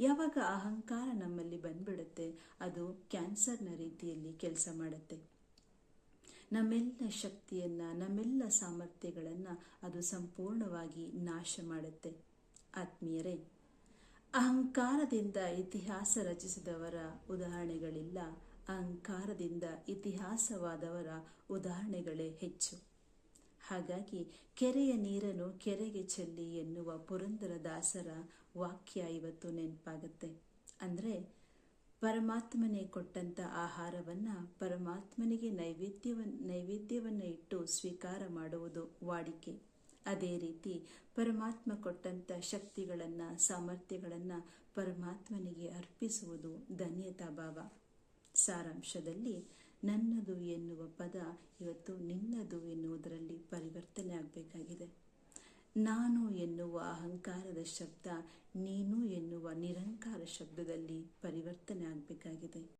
ಯಾವಾಗ ಅಹಂಕಾರ ನಮ್ಮಲ್ಲಿ ಬಂದ್ಬಿಡುತ್ತೆ, ಅದು ಕ್ಯಾನ್ಸರ್ನ ರೀತಿಯಲ್ಲಿ ಕೆಲಸ ಮಾಡುತ್ತೆ. ನಮ್ಮೆಲ್ಲ ಶಕ್ತಿಯನ್ನು, ನಮ್ಮೆಲ್ಲ ಸಾಮರ್ಥ್ಯಗಳನ್ನು ಅದು ಸಂಪೂರ್ಣವಾಗಿ ನಾಶ ಮಾಡುತ್ತೆ. ಆತ್ಮೀಯರೇ, ಅಹಂಕಾರದಿಂದ ಇತಿಹಾಸ ರಚಿಸಿದವರ ಉದಾಹರಣೆಗಳಿಲ್ಲ. ಅಹಂಕಾರದಿಂದ ಇತಿಹಾಸವಾದವರ ಉದಾಹರಣೆಗಳೇ ಹೆಚ್ಚು. ಹಾಗಾಗಿ ಕೆರೆಯ ನೀರನ್ನು ಕೆರೆಗೆ ಚೆಲ್ಲಿ ಎನ್ನುವ ಪುರಂದರ ದಾಸರ ವಾಕ್ಯ ಇವತ್ತು ನೆನಪಾಗುತ್ತೆ. ಅಂದರೆ, ಪರಮಾತ್ಮನೇ ಕೊಟ್ಟಂತ ಆಹಾರವನ್ನ ಪರಮಾತ್ಮನಿಗೆ ನೈವೇದ್ಯವನ್ನು ನೈವೇದ್ಯವನ್ನು ಇಟ್ಟು ಸ್ವೀಕಾರ ಮಾಡುವುದು ವಾಡಿಕೆ. ಅದೇ ರೀತಿ ಪರಮಾತ್ಮ ಕೊಟ್ಟಂತ ಶಕ್ತಿಗಳನ್ನು, ಸಾಮರ್ಥ್ಯಗಳನ್ನು ಪರಮಾತ್ಮನಿಗೆ ಅರ್ಪಿಸುವುದು ಧನ್ಯತಾ ಭಾವ. ಸಾರಾಂಶದಲ್ಲಿ ನನ್ನದು ಎನ್ನುವ ಪದ ಇವತ್ತು ನಿನ್ನದು ಎನ್ನುವುದರಲ್ಲಿ ಪರಿವರ್ತನೆ ಆಗಬೇಕಾಗಿದೆ. ನಾನು ಎನ್ನುವ ಅಹಂಕಾರದ ಶಬ್ದ, ನೀನು ಎನ್ನುವ ನಿರಂಕಾರ ಶಬ್ದದಲ್ಲಿ ಪರಿವರ್ತನೆ ಆಗಬೇಕಾಗಿದೆ.